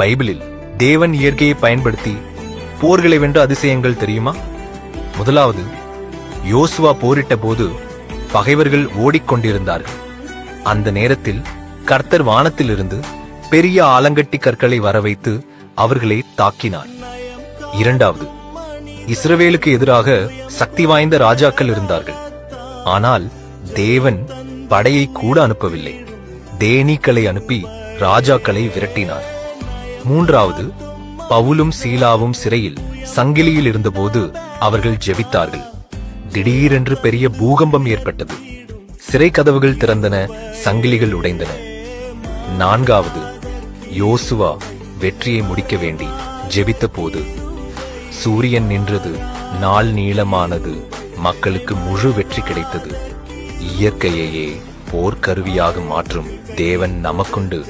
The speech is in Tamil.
பைபிளில் தேவன் இயற்கையை பயன்படுத்தி போர்களை வென்ற அதிசயங்கள் தெரியுமா? முதலாவது யோசுவா போரிட்ட போது பகைவர்கள் ஓடிக்கொண்டிருந்தார்கள். அந்த நேரத்தில் கர்த்தர் வானத்திலிருந்து பெரிய ஆலங்கட்டி கற்களை வர வைத்து அவர்களை தாக்கினார். இரண்டாவது இஸ்ரவேலுக்கு எதிராக சக்தி வாய்ந்த ராஜாக்கள் இருந்தார்கள். ஆனால் தேவன் படையை கூட அனுப்பவில்லை. தேனீக்களை அனுப்பி ராஜாக்களை விரட்டினார். மூன்றாவது பவுலும் சீலாவும் சிறையில் சங்கிலியில் இருந்தபோது அவர்கள் ஜெபித்தார்கள். திடீரென்று பெரிய பூகம்பம் ஏற்பட்டது. சிறை கதவுகள் திறந்தன சங்கிலிகள் உடைந்தன. நான்காவது யோசுவா வெற்றியை முடிக்க வேண்டி ஜெபித்த போது சூரியன் நின்றது நாள் நீளமானது மக்களுக்கு முழு வெற்றி கிடைத்தது. இயற்கையையே போர்க்கருவியாக மாற்றும் தேவன் நமக்குண்டு